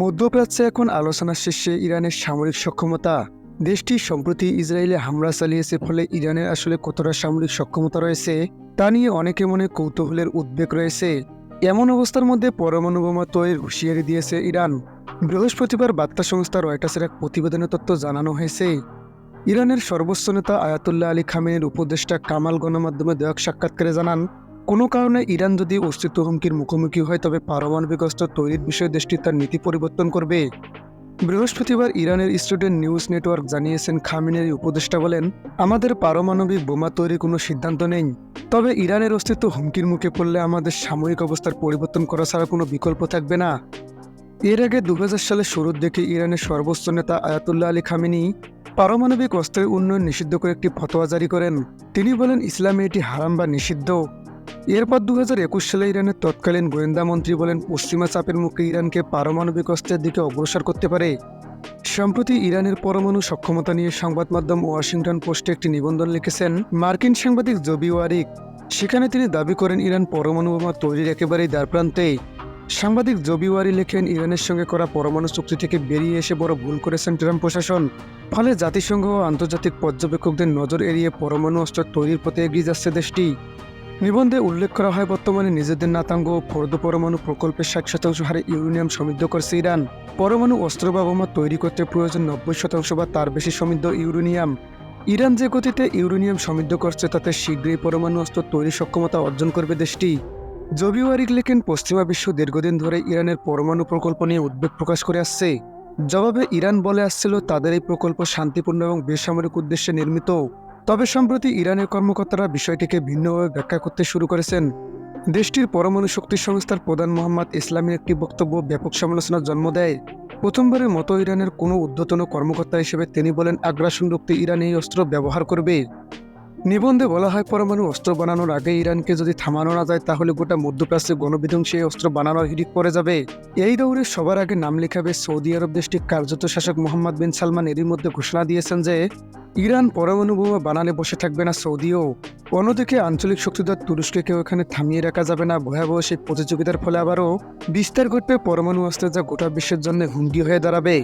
মধ্যপ্রাচ্যে এখন আলোচনার শীর্ষে ইরানের সামরিক সক্ষমতা। দেশটি সম্প্রতি ইসরায়েলে হামলা চালিয়েছে, ফলে ইরানের আসলে কতটা সামরিক সক্ষমতা রয়েছে, তা নিয়ে অনেকে মনে কৌতূহলের উদ্বেগ রয়েছে। এমন অবস্থার মধ্যে পরমাণু বোমা তৈরির হুঁশিয়ারি দিয়েছে ইরান। বৃহস্পতিবার বার্তা সংস্থা রয়টার্সের এক প্রতিবেদনের তথ্য জানানো হয়েছে। ইরানের সর্বোচ্চ নেতা আয়াতুল্লাহ আলী খামেনের উপদেষ্টা কামাল গণমাধ্যমে দেওয়া সাক্ষাৎকারে জানান কোনো কারণে ইরান যদি অস্তিত্ব হুমকির মুখোমুখি হয়, তবে পারমাণবিক অস্ত্র তৈরির বিষয়ে দেশটি তার নীতি পরিবর্তন করবে। বৃহস্পতিবার ইরানের স্টুডেন্ট নিউজ নেটওয়ার্ক জানিয়েছেন, খামিনের উপদেষ্টা বলেন, আমাদের পারমাণবিক বোমা তৈরির কোনো সিদ্ধান্ত নেই। তবে ইরানের অস্তিত্ব হুমকির মুখে পড়লে আমাদের সাময়িক অবস্থার পরিবর্তন করা ছাড়া কোনো বিকল্প থাকবে না। এর আগে দু হাজার সালের শুরুর দিকে ইরানের সর্বোচ্চ নেতা আয়াতুল্লাহ আলী খামিনি পারমাণবিক অস্ত্রের উন্নয়ন নিষিদ্ধ করে একটি ফতোয়া জারি করেন। তিনি বলেন, ইসলামে এটি হারাম বা নিষিদ্ধ। এরপর দু একুশ সালে ইরানের তৎকালীন গোয়েন্দা মন্ত্রী বলেন, পশ্চিমা চাপের মুখে ইরানকে পারমাণবিক অস্ত্রের দিকে অগ্রসর করতে পারে। সম্প্রতি ইরানের পরমাণু সক্ষমতা নিয়ে সংবাদ মাধ্যম ওয়াশিংটন পোস্টে একটি নিবন্ধন লিখেছেন মার্কিন সাংবাদিক জবি ওয়ারিক। সেখানে তিনি দাবি করেন, ইরান পরমাণু বোমা তৈরির একেবারেই দ্বারপ্রান্তে সাংবাদিক জবি ওয়ারি লেখেন, ইরানের সঙ্গে করা পরমাণু চুক্তি থেকে বেরিয়ে এসে বড় ভুল করেছেন ট্রাম্প প্রশাসন। ফলে জাতিসংঘ ও আন্তর্জাতিক পর্যবেক্ষকদের নজর এড়িয়ে পরমাণু অস্ত্র তৈরির পথে এগিয়ে যাচ্ছে দেশটি। নিবন্ধে উল্লেখ করা হয় বর্তমানে নিজেদের নাতাঙ্গ ফোর্দ পরমাণু প্রকল্পের ষাট শতাংশ হারে ইউরেনিয়াম সমৃদ্ধ করছে ইরান। পরমাণু অস্ত্র বা বোমা তৈরি করতে প্রয়োজন নব্বই শতাংশ বা তার বেশি সমৃদ্ধ ইউরেনিয়াম। ইরান যে গতিতে ইউরেনিয়াম সমৃদ্ধ করছে তাতে শীঘ্রই পরমাণু অস্ত্র তৈরির সক্ষমতা অর্জন করবে দেশটি। জবি ওয়ারিক লেখেন পশ্চিমা বিশ্ব দীর্ঘদিন ধরে ইরানের পরমাণু প্রকল্প নিয়ে উদ্বেগ প্রকাশ করে আসছে। জবাবে ইরান বলে আসছিল, তাদের এই প্রকল্প শান্তিপূর্ণ এবং বেসামরিক উদ্দেশ্যে নির্মিত। তবে সম্প্রতি ইরানের কর্মকর্তারা বিষয়টিকে ভিন্নভাবে ব্যাখ্যা করতে শুরু করেছেন। দেশটির পরমাণু শক্তি সংস্থার প্রধান মোহাম্মদ ইসলামের একটি বক্তব্য ব্যাপক সমালোচনার জন্ম দেয়। প্রথমবারের মতো ইরানের কোনো ঊর্ধ্বতন কর্মকর্তা হিসেবে তিনি বলেন, আগ্রাসন রুখতে ইরান এই অস্ত্র ব্যবহার করবে। নিবন্ধে বলা হয়, পরমাণু অস্ত্র বানানোর আগে ইরানকে যদি থামানো না যায়, তাহলে গোটা মধ্যপ্রাচ্যে গণবিধ্বংসী অস্ত্র বানানোর হিড়িক পড়ে যাবে। এই দৌড়ে সবার আগে নাম লেখাবে সৌদি আরব দেশটির কার্যত শাসক মোহাম্মদ বিন সালমান এরই মধ্যে ঘোষণা দিয়েছেন যে ইরান পরমাণু বোমা বানালে বসে থাকবে না সৌদিও। অন্যদিকে আঞ্চলিক শক্তিধর তুরস্ককেও এখানে থামিয়ে রাখা যাবে না। ভয়াবহ সেই প্রতিযোগিতার ফলে আবারও বিস্তার ঘটবে পরমাণু অস্ত্রে যা গোটা বিশ্বের জন্য হুমকি হয়ে দাঁড়াবে।